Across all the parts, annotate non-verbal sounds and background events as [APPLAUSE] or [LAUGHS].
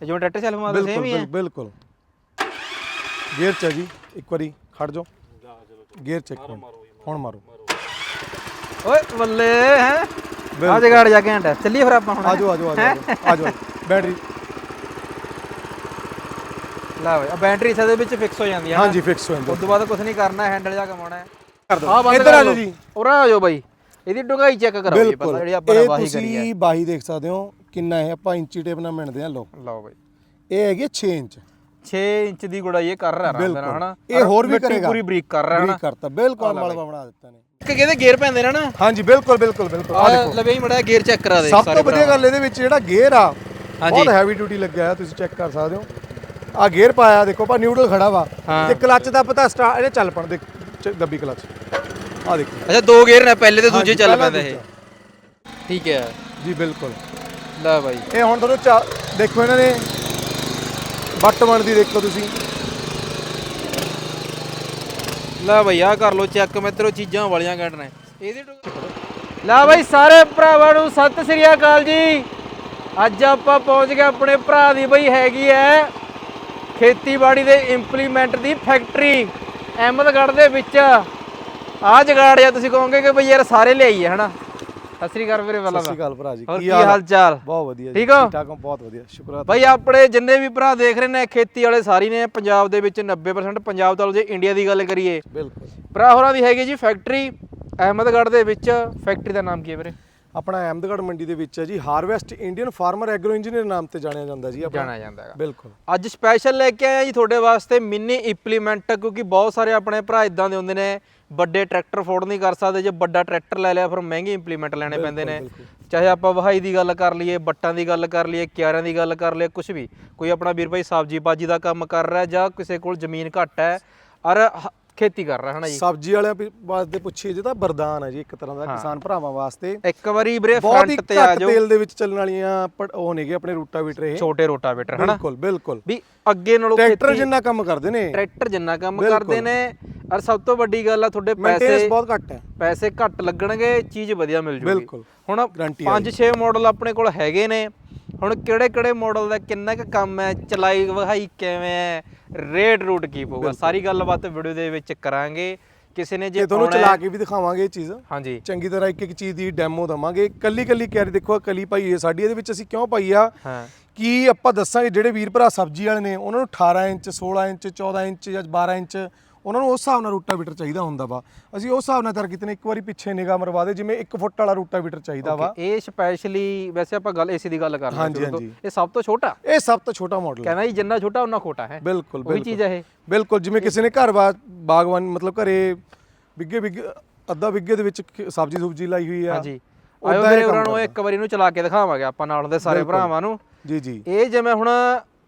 ਜਿਵੇਂ tractor self ਮਾਰਦਾ same ਹੀ ਹੈ? ਬਿਲਕੁਲ ਬਿਲਕੁਲ। ਗੇਅਰ ਚ ਜੀ ਇੱਕ ਵਾਰੀ ਖੜ ਜਾਓ। ਗੇਅਰ ਚੈੱਕ ਹੁਣ ਮਾਰੋ। ਓਏ ਬੱਲੇ ਹੈ? ਆ ਜਗਾੜ ਜਾ ਕੇ ਹੰਟਾ ਚੱਲੀਏ ਫਿਰ ਆਪਾਂ ਹੁਣ ਆਜੋ ਆਜੋ ਆਜੋ ਆਜੋ ਬੈਟਰੀ ਲੈ ਆ ਬੈਟਰੀ ਸਾਡੇ ਵਿੱਚ ਫਿਕਸ ਹੋ ਜਾਂਦੀ ਹੈ ਹਾਂਜੀ ਫਿਕਸ ਹੋ ਜਾਂਦਾ ਉਸ ਤੋਂ ਬਾਅਦ ਕੁਝ ਨਹੀਂ ਕਰਨਾ ਹੈਂਡਲ ਜਾ ਕਮਾਉਣਾ ਹੈ। ਕਰ ਬੰਦ ਇੱਧਰ ਕਰ ਆ ਲਓ। ਜਾਓ ਜੀ। ਉਰਾ ਆ ਜਾਓ ਬਾਈ। ਇਹਦੀ ਡੁੰਗਾਈ ਚੈੱਕ ਕਰਾਓ ਜੀ ਪਹਿਲਾਂ ਜਿਹੜੀ ਆਪਾਂ ਨੇ ਕਰੀ ਹੈ ਤੁਸੀਂ ਬਾਹੀ ਦੇਖ ਸਕਦੇ ਹੋ ਕਿੰਨਾ ਇਹ ਆਪਾਂ ਇੰਚੀ ਟੇਪ ਨਾਲ ਮਿਣਦੇ ਆ ਲਓ। ਲਓ ਬਾਈ। ਇਹ ਹੈਗੀ 6 ਇੰਚ। 6 ਇੰਚ ਦੀ ਗੁੜਾਈ ਇਹ ਕਰ ਰਿਹਾ ਆਰਾਮ ਨਾਲ ਹਨਾ? ਇਹ ਹੋਰ ਵੀ ਮਿੱਟੀ ਕਰੇਗਾ। ਪੂਰੀ ਬਰੀਕ ਕਰ ਰਿਹਾ ਹਨਾ? ਬਰੀਕ ਕਰਤਾ। ਬਿਲਕੁਲ ਮਲਬਾ ਬਣਾ ਦਿੱਤਾ ਨੇ। ਇੱਕ ਕਿਹਦੇ ਗੇਅਰ ਪੈਂਦੇ ਨੇ ਨਾ? ਹਾਂਜੀ ਬਿਲਕੁਲ ਬਿਲਕੁਲ ਬਿਲਕੁਲ। ਆ ਲਵੇ ਹੀ ਮੜਾ ਗੇਅਰ ਚੈੱਕ ਕਰਾ ਦੇ ਸਭ ਤੋਂ ਵਧੀਆ ਗੱਲ ਇਹਦੇ ਵਿੱਚ ਜਿਹੜਾ ਗੇਅਰ ਆ ਹਾਂਜੀ। ਬਹੁਤ ਹੈਵੀ ਡਿਊਟੀ ਲੱਗਿਆ ਹੈ ਤੁਸੀਂ ਚੈੱਕ ਕਰ ਸਕਦੇ ਹੋ। ਆ ਗੇਅਰ ਪਾਇਆ ਦੇਖੋ ਪਾ ਨਿਊਟਰਲ ਖੜਾ ਵਾ। ਹਾਂ। ਤੇ ਕਲੱਚ ਦਾ ਪਤਾ ਸਟਾਰ ਇਹਨੇ ਚੱਲ ਪਣ ਦੇ ਦੱਬੀ ਕਲੱਚ ਆ ਦੇਖੋ। ਅੱਛਾ ਦੋ ਗੇਅਰ ਨੇ ਪਹਿਲੇ ਤੇ ਦੂਜੇ ਚੱਲ ਪੈਂਦੇ ਇਹ। ਠੀਕ ਹੈ। ਜੀ ਬਿਲਕੁਲ। ਲੈ ਬਾਈ। ਇਹ ਹੁਣ ਤੁਹਾਨੂੰ ਚਾ- ਦੇਖੋ ਇਹਨਾਂ ਨੇ ਬੱਟ ਬਣਦੀ ਦੇਖੋ ਤੁਸੀਂ। ਲੈ ਬਈ ਆ ਕਰ ਲੋ ਚੈੱਕ ਮਿੱਤਰੋ ਚੀਜ਼ਾਂ ਵਾਲੀਆਂ ਘੱਟ ਨੇ ਇਹਦੇ ਲੈ ਬਈ ਸਾਰੇ ਭਰਾਵਾਂ ਨੂੰ ਸਤਿ ਸ੍ਰੀ ਅਕਾਲ ਜੀ। ਅੱਜ ਆਪਾਂ ਪਹੁੰਚ ਗਏ ਆਪਣੇ ਭਰਾ ਦੀ ਬਈ ਹੈਗੀ ਐ ਖੇਤੀਬਾੜੀ ਦੇ ਇੰਪਲੀਮੈਂਟ ਦੀ ਫੈਕਟਰੀ ਅਹਿਮਦਗੜ੍ਹ ਦੇ ਵਿੱਚ। ਆ ਜਗਾੜ ਜਾਂ ਤੁਸੀਂ ਕਹੋਗੇ ਕਿ ਬਈ ਯਾਰ ਸਾਰੇ ਲਿਆਈ ਹੈ ਹਨਾ? ਸਤਿ ਸ੍ਰੀ ਅਕਾਲ ਵੀਰੇ ਵੱਲਾ ਸਤਿ ਸ਼੍ਰੀ ਅਕਾਲ ਭਰਾ ਜੀ। ਹੋਰ ਕੀ ਹਾਲ? ਚਾਲ ਬਹੁਤ ਵਧੀਆ ਠੀਕ ਹੋ? ਠਾਕ ਹੋ ਬਹੁਤ ਵਧੀਆ ਸ਼ੁਕਰ ਭਾਈ ਆਪਣੇ ਜਿੰਨੇ ਵੀ ਭਰਾ ਦੇਖ ਰਹੇ ਨੇ ਖੇਤੀ ਵਾਲੇ ਸਾਰੀ ਨੇ ਪੰਜਾਬ ਦੇ ਵਿੱਚ 90% ਪੰਜਾਬ ਤੋਂ ਜੇ ਇੰਡੀਆ ਦੀ ਗੱਲ ਕਰੀਏ। ਬਿਲਕੁਲ। ਭਰਾ ਹੋਰਾਂ ਦੀ ਹੈਗੀ ਜੀ ਫੈਕਟਰੀ ਅਹਿਮਦਗੜ੍ਹ ਦੇ ਵਿੱਚ ਫੈਕਟਰੀ ਦਾ ਨਾਮ ਕੀ ਹੈ ਵੀਰੇ? ਆਪਣਾ ਅਹਿਮਦਗੜ੍ਹ ਮੰਡੀ ਦੇ ਵਿੱਚ ਹੈ ਜੀ। Harvest Indian farmer agro engineer ਨਾਮ ਤੇ ਜਾਣਿਆ ਜਾਂਦਾ ਜੀ ਆਪਣਾ। ਜਾਣਿਆ ਜਾਂਦਾ ਹੈਗਾ। ਬਿਲਕੁਲ। ਅੱਜ ਸਪੈਸ਼ਲ ਲੈ ਕੇ ਆਏ ਆ ਜੀ ਤੁਹਾਡੇ ਵਾਸਤੇ ਮਿੰਨੀ ਇੰਪਲੀਮੈਂਟ ਕਿਉਂਕਿ ਬਹੁਤ ਸਾਰੇ ਆਪਣੇ ਭਰਾ ਇਦਾਂ ਦੇ ਹੁੰਦੇ ਨੇ ਵੱਡੇ ਟਰੈਕਟਰ ਫੋਰਡ ਨਹੀਂ ਕਰ ਸਕਦੇ ਜੇ ਵੱਡਾ ਟਰੈਕਟਰ ਲੈ ਲਿਆ ਫਿਰ ਮਹਿੰਗੇ ਇੰਪਲੀਮੈਂਟ ਲੈਣੇ ਪੈਂਦੇ ਨੇ। ਚਾਹੇ ਆਪਾਂ ਵਹਾਈ ਦੀ ਗੱਲ ਕਰ ਲਈਏ ਬੱਟਾਂ ਦੀ ਗੱਲ ਕਰ ਲਈਏ ਕਿਆਰਿਆਂ ਦੀ ਗੱਲ ਕਰ ਲਈਏ ਕੁਝ ਵੀ। ਕੋਈ ਆਪਣਾ ਵੀਰ ਭਾਈ ਸਬਜ਼ੀ ਬਾਜੀ ਦਾ ਕੰਮ ਕਰ ਰਿਹਾ ਜਾਂ ਕਿਸੇ ਕੋਲ ਜ਼ਮੀਨ ਘੱਟ ਹੈ। ਔਰ ਖੇਤੀ ਕਰ ਰਿਹਾ ਹੈ ਨਾ ਜੀ? ਸਬਜ਼ੀ ਵਾਲਿਆਂ ਵੀ ਵਾਸਤੇ ਪੁੱਛੀਏ ਜੇ ਤਾਂ ਵਰਦਾਨ ਹੈ ਜੀ ਇੱਕ ਤਰ੍ਹਾਂ ਦਾ ਕਿਸਾਨ ਭਰਾਵਾਂ ਵਾਸਤੇ। ਇੱਕ ਵਾਰੀ ਵੀਰੇ ਫਰੰਟ ਤੇ ਆ ਜਾਓ। ਤੇਲ ਦੇ ਵਿੱਚ ਚੱਲਣ ਵਾਲੀਆਂ ਉਹ ਨੇਗੇ ਆਪਣੇ ਰੂਟਾਵੀਟਰ ਇਹ। ਛੋਟੇ ਰੋਟਾਵੇਟਰ ਹਨਾ? ਬਿਲਕੁਲ ਬਿਲਕੁਲ। ਵੀ ਅੱਗੇ ਨਾਲੋਂ ਟਰੈਕਟਰ ਜਿੰਨਾ ਕੰਮ ਕਰਦੇ ਨੇ। ਟਰੈਕਟਰ ਜਿੰਨਾ ਕੰਮ ਕਰਦੇ ਨੇ। ਔਰ ਸਭ ਤੋਂ ਵੱਡੀ ਗੱਲ ਆ ਤੁਹਾਡੇ ਪੈਸੇ ਬਹੁਤ ਘੱਟ ਹੈ। ਪੈਸੇ ਘੱਟ ਲੱਗਣਗੇ ਚੀਜ਼ ਵਧੀਆ ਮਿਲ ਜੂਗੀ। ਬਿਲਕੁਲ। ਹੁਣ Guarantee 5-6 ਮਾਡਲ ਆਪਣੇ ਕੋਲ ਹੈਗੇ ਨੇ। ਹੁਣ ਕਿਹੜੇ ਕਿਹੜੇ ਮਾਡਲ ਦਾ ਕਿੰਨਾ ਕੁ ਕੰਮ ਹੈ ਚਲਾਈ ਵਹਾਈ ਕਿਵੇਂ ਹੈ ਰੇਟ ਰੂਟ ਕੀ ਪਊਗਾ ਸਾਰੀ ਗੱਲਬਾਤ ਵੀਡੀਓ ਦੇ ਵਿੱਚ ਕਰਾਂਗੇ। ਕਿਸੇ ਨੇ ਜੇ ਤੁਹਾਨੂੰ ਚਲਾ ਕੇ ਵੀ ਦਿਖਾਵਾਂਗੇ ਇਹ ਚੀਜ਼। ਹਾਂਜੀ। ਚੰਗੀ ਤਰ੍ਹਾਂ ਇੱਕ ਇੱਕ ਚੀਜ਼ ਦੀ ਡੈਮੋ ਦਵਾਂਗੇ। ਕੱਲੀ ਕੱਲੀ ਕੈਰੀ ਦੇਖੋ ਕਲੀ ਪਾਈ ਹੈ। ਸਾਡੀ ਇਹਦੇ ਵਿੱਚ ਅਸੀਂ ਕਿਉਂ ਪਾਈ ਆ? ਹਾਂ। ਕਿ ਆਪਾਂ ਦੱਸਾਂਗੇ ਜਿਹੜੇ ਵੀਰ ਭਰਾ ਸਬਜ਼ੀ ਵਾਲੇ ਨੇ ਉਹਨਾਂ ਨੂੰ 18 ਇੰਚ 16 ਇੰਚ 14 ਇੰਚ ਜਾਂ 12 ਇੰਚ ਉਹਨਾਂ ਨੂੰ ਉਸ ਹਿਸਾਬ ਨਾਲ ਰੂਟਾਵੀਟਰ ਚਾਹੀਦਾ ਹੁੰਦਾ ਵਾ। ਅਸੀਂ ਉਸ ਹਿਸਾਬ ਨਾਲ ਤਿਆਰ ਕੀਤੇ ਨੇ ਇੱਕ ਵਾਰੀ ਪਿੱਛੇ ਨਿਗਾਹ ਮਰਵਾ ਦੇ ਜਿਵੇਂ 1 ਫੁੱਟ ਵਾਲਾ ਰੂਟਾਵੀਟਰ ਚਾਹੀਦਾ ਵਾ। ਇਹ ਸਪੈਸ਼ਲੀ ਵੈਸੇ ਆਪਾਂ ਗੱਲ ਏਸੀ ਦੀ ਗੱਲ ਕਰ ਰਹੇ। ਹਾਂਜੀ। ਇਹ ਸਭ ਤੋਂ ਛੋਟਾ? ਇਹ ਸਭ ਤੋਂ ਛੋਟਾ ਮਾਡਲ ਹੈ। ਕਹਿੰਦਾ ਜੀ ਜਿੰਨਾ ਛੋਟਾ ਉਨਾ ਖੋਟਾ ਹੈ। ਬਿਲਕੁਲ ਉਹੀ ਚੀਜ਼ ਹੈ ਇਹ। ਬਿਲਕੁਲ ਜਿਵੇਂ ਕਿਸੇ ਨੇ ਘਰ ਬਾ- ਬਾਗਬਾਨ ਮਤਲਬ ਘਰੇ ਵਿੱਗੇ ਵਿੱਗੇ ਅੱਧਾ ਵਿੱਗੇ ਦੇ ਵਿੱਚ ਸਬਜ਼ੀ ਸੁਬਜੀ ਲਾਈ ਹੋਈ ਆ। ਹਾਂਜੀ। ਆਇਓ ਕੰਮ ਉਹਨਾਂ ਨੂੰ। ਇੱਕ ਵਾਰੀ ਇਹਨੂੰ ਚਲਾ ਕੇ ਦਿਖਾਵਾਂਗੇ ਆਪਾਂ ਨਾਲ ਦੇ ਸਾਰੇ ਭਰਾਵਾਂ ਨੂੰ। ਜੀ ਜੀ। ਇਹ ਜਿਵੇਂ ਹੁਣ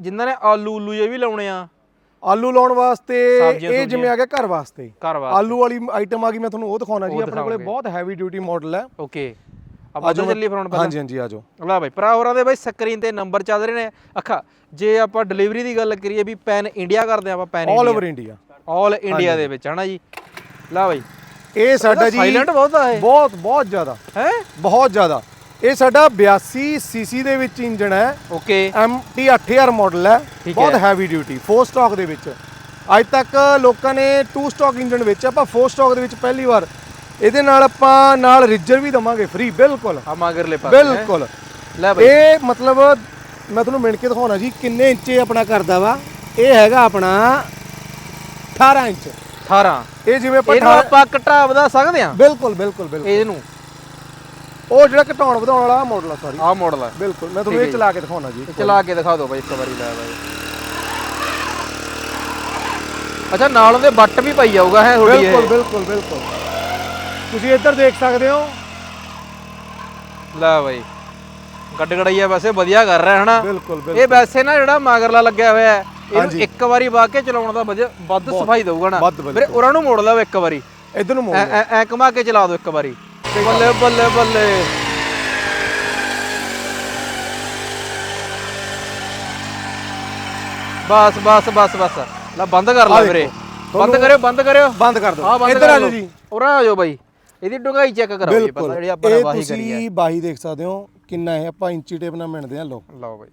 ਜਿਨ੍ਹਾਂ ਨੇ ਆਲੂ ਉਲੂ ਇਹ ਵੀ ਲਾਉਣੇ ਆ ਆਲੂ ਲਾਉਣ ਵਾਸਤੇ ਇਹ ਜਿਵੇਂ ਆ ਗਿਆ ਘਰ ਵਾਸਤੇ। ਘਰ ਵਾਸਤੇ। ਆਲੂ ਵਾਲੀ ਆਈਟਮ ਆ ਗਈ ਮੈਂ ਤੁਹਾਨੂੰ ਉਹ ਦਿਖਾਉਣਾ ਜੀ ਆਪਣੇ ਕੋਲੇ। ਬਹੁਤ ਹੈਵੀ ਡਿਊਟੀ ਮਾਡਲ ਹੈ। ਓਕੇ ਆਪਾਂ ਚੱਲੀ ਫਰੌਂਡ ਪਹਿਲਾਂ। ਹਾਂਜੀ ਹਾਂਜੀ ਆਜੋ ਲੈ ਭਾਈ ਭਰਾ ਹੋਰਾਂ ਦੇ ਭਾਈ ਸਕਰੀਨ ਤੇ ਨੰਬਰ ਚੱਲ ਰਹੇ ਨੇ। ਅੱਖਾ ਜੇ ਆਪਾਂ ਡਿਲੀਵਰੀ ਦੀ ਗੱਲ ਕਰੀਏ ਵੀ ਪੈਨ ਇੰਡੀਆ ਕਰਦੇ ਆਪਾਂ pan all over India all India ਦੇ ਵਿੱਚ ਹਨਾ ਜੀ? ਲੈ ਭਾਈ ਇਹ ਸਾਡਾ ਜੀ ਸਾਇਲੈਂਟ ਬਹੁਤ ਆ ਇਹ ਬਹੁਤ ਬਹੁਤ ਜ਼ਿਆਦਾ। ਹੈ? ਬਹੁਤ ਜ਼ਿਆਦਾ। ਇਹ ਸਾਡਾ 82 ਸੀਸੀ ਦੇ ਵਿੱਚ ਇੰਜਨ ਹੈ। ਓਕੇ। MT 8000 ਮਾਡਲ ਹੈ। ਬਹੁਤ। ਹੈਵੀ ਡਿਊਟੀ 4 ਸਟਾਕ ਦੇ ਵਿੱਚ। ਅੱਜ ਤੱਕ ਲੋਕਾਂ ਨੇ 2 ਸਟਾਕ ਇੰਜਨ ਵਿੱਚ ਆਪਾਂ 4 ਸਟਾਕ ਦੇ ਵਿੱਚ ਪਹਿਲੀ ਵਾਰ। ਇਹਦੇ ਨਾਲ ਆਪਾਂ ਨਾਲ ਰਿਜਰ ਵੀ ਦਵਾਂਗੇ ਫ੍ਰੀ ਬਿਲਕੁਲ। ਆ ਮਗਰਲੇ ਪਾਸੇ। ਬਿਲਕੁਲ। ਲੈ ਭਾਈ ਇਹ ਮਤਲਬ ਮੈਂ ਤੁਹਾਨੂੰ ਮਿਣ ਕੇ ਦਿਖਾਉਣਾ ਜੀ ਕਿੰਨੇ ਇੰਚ ਆਪਣਾ ਕਰਦਾ ਵਾ। ਇਹ ਹੈਗਾ ਆਪਣਾ 18 ਇੰਚ। 18 ਇਹ ਜਿਵੇਂ ਆਪਾਂ ਇਹਨੂੰ ਆਪਾਂ ਘਟਾ ਵਧਾ ਸਕਦੇ ਆ ਬਿਲਕੁਲ ਬਿਲਕੁਲ ਬਿਲਕੁਲ। ਇਹਨੂੰ? ਉਹ ਜਿਹੜਾ ਘਟਾਉਣ ਵਧਾਉਣ ਵਾਲਾ ਮਾਡਲ ਆ ਸੌਰੀ ਆਹ ਮਾਡਲ ਆ। ਬਿਲਕੁਲ ਮੈਂ ਤੁਹਾਨੂੰ ਇਹ ਚਲਾ ਕੇ ਦਿਖਾਉਣਾ ਜੀ ਚਲਾ ਕੇ ਦਿਖਾ ਦਿਓ ਬਾਈ ਇੱਕ ਵਾਰੀ ਲੈ ਬਾਈ ਅੱਛਾ ਨਾਲ ਉਹਦੇ ਬੱਟ ਵੀ ਪਾਈ ਜਾਊਗਾ ਹੈ ਥੋੜੀ ਬਿਲਕੁਲ ਬਿਲਕੁਲ ਬਿਲਕੁਲ। ਤੁਸੀਂ ਇੱਧਰ ਦੇਖ ਸਕਦੇ ਹੋ। ਲੈ ਬਾਈ ਗੱਡ ਗੜਈਆ ਵੈਸੇ ਵਧੀਆ ਕਰ ਰਿਹਾ ਹਨਾ? ਬਿਲਕੁਲ ਬਿਲਕੁਲ। ਇਹ ਵੈਸੇ ਨਾ ਜਿਹੜਾ ਮਾਗਰਲਾ ਲੱਗਿਆ ਹੋਇਆ ਹੈ ਇਹਨੂੰ। ਇੱਕ ਵਾਰੀ ਵਾਹ ਕੇ ਚਲਾਉਣ ਦਾ ਵੱਧ ਸਫ਼ਾਈ ਦਊਗਾ ਨਾ। ਬਿਲਕੁਲ। ਉਹਨਾਂ ਨੂੰ ਮੋੜ ਲਓ ਇੱਕ ਵਾਰੀ। ਇੱਧਰ ਨੂੰ ਮੋੜ ਐ ਘੁਮਾ ਕੇ ਚਲਾ ਦਿਓ ਇੱਕ ਵਾਰੀ। ਬੱਲੇ ਬੱਲੇ ਬੱਲੇ। ਬਸ ਬਸ ਬਸ ਬਸ। ਲੈ ਬੰਦ ਕਰ ਲੈ ਵੀਰੇ। ਬੰਦ ਕਰਿਓ ਬੰਦ ਕਰਿਓ। ਬੰਦ ਕਰ ਦਿਓ। ਇੱਧਰ ਆ ਲਓ ਜਾਓ ਜੀ। ਉਰਾ ਆ ਜਾਓ ਬਾਈ। ਇਹਦੀ ਡੁੰਗਾਈ ਚੈੱਕ ਕਰਾਓ ਜੀ ਪਹਿਲਾਂ ਜਿਹੜੀ ਆਪਾਂ ਇਹ ਵਾਹੀ ਕਰੀ ਹੈ ਤੁਸੀਂ ਬਾਹੀ ਦੇਖ ਸਕਦੇ ਹੋ ਕਿੰਨਾ ਇਹ ਆਪਾਂ ਇੰਚੀ ਟੇਪ ਨਾਲ ਮਿਣਦੇ ਆ ਲਓ। ਲਓ ਬਾਈ।